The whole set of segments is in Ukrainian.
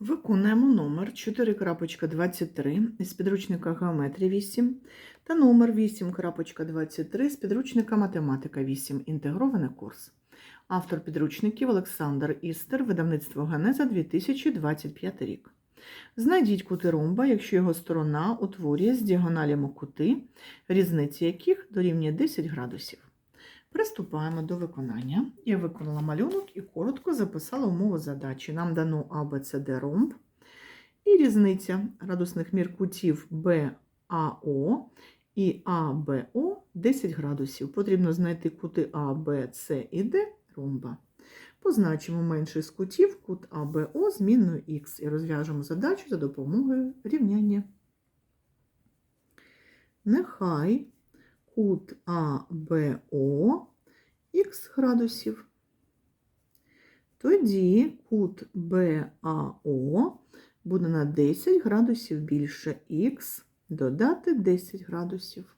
Виконуємо номер 4.23 із підручника Геометрія 8 та номер 8.23 з підручника Математика 8. Інтегрований курс. Автор підручників Олександр Істер, видавництво Генеза 2025 рік. Знайдіть кути ромба, якщо його сторона утворює з діагоналями кути, різниці яких дорівнює 10 градусів. Приступаємо до виконання. Я виконала малюнок і коротко записала умову задачі. Нам дано А, Б, С, Д ромб. І різниця градусних мір кутів БАО і АБО 10 градусів. Потрібно знайти кути А, Б, С і Д ромба. Позначимо менший з кутів кут АБО змінною Х і розв'яжемо задачу за допомогою рівняння. Нехай кут АБО х градусів. Тоді кут БАО буде на 10 градусів більше х додати 10 градусів.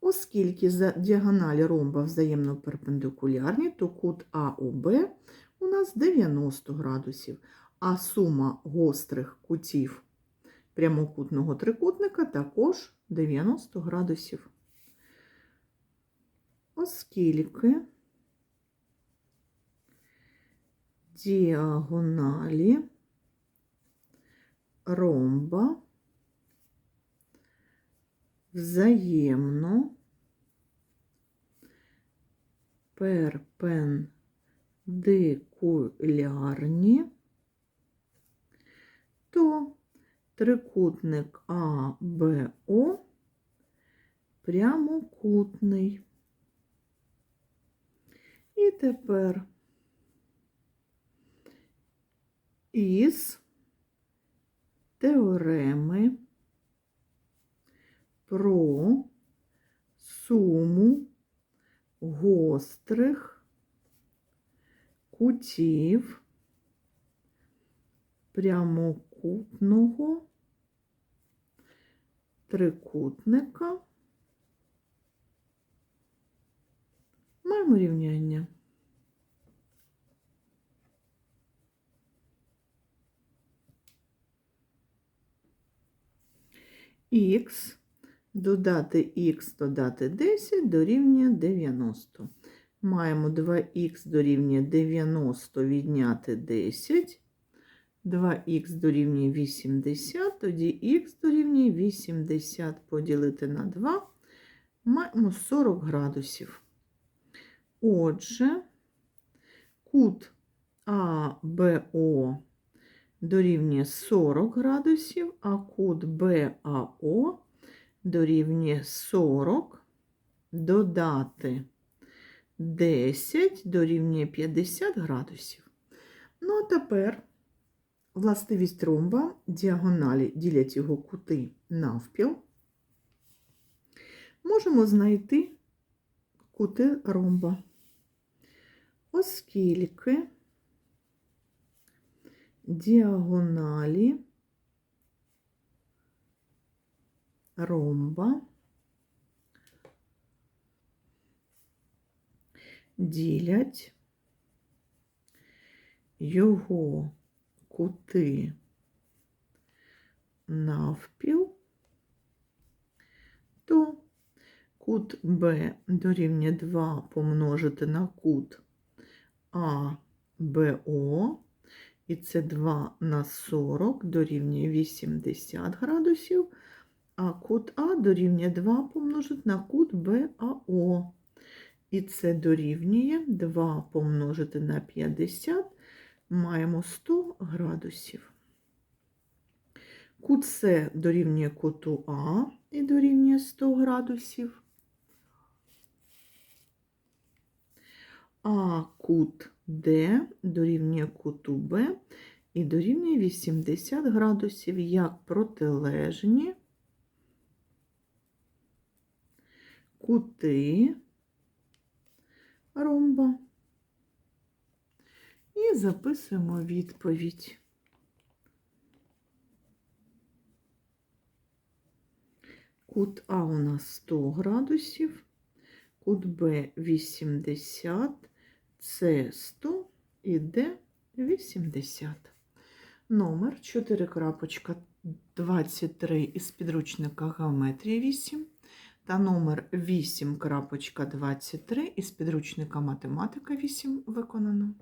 Оскільки за діагоналі ромба взаємно перпендикулярні, то кут АОБ у нас 90 градусів, а сума гострих кутів прямокутного трикутника також 90 градусів. Оскільки діагоналі ромба взаємно перпендикулярні, то трикутник АБО прямокутний. І тепер із теореми про суму гострих кутів прямокутного трикутника маємо рівняння. Х додати х додати 10 дорівнює 90. Маємо 2х дорівнює 90 відняти 10. 2х дорівнює 80, тоді х дорівнює 80 поділити на 2. Маємо 40 градусів. Отже, кут АБО дорівнює 40 градусів, а кут БАО дорівнює 40, додати 10 дорівнює 50 градусів. Ну, а тепер властивість ромба, діагоналі ділять його кути навпіл. Можемо знайти кути ромба, оскільки діагоналі ромба ділять його кути навпіл, то кут Б дорівнює 2 помножити на кут АБО, і це 2 на 40 дорівнює 80 градусів, а кут А дорівнює 2 помножити на кут БАО. І це дорівнює 2 помножити на 50, маємо 100 градусів. Кут С дорівнює куту А і дорівнює 100 градусів. А кут Д дорівнює куту Б і дорівнює 80 градусів як протилежні кути ромба. І записуємо відповідь. Кут А у нас 100 градусів, кут Б 80, С 100 і Д 80. Номер 4.23 із підручника Геометрія 8 та номер 8.23 із підручника Математика 8 виконано.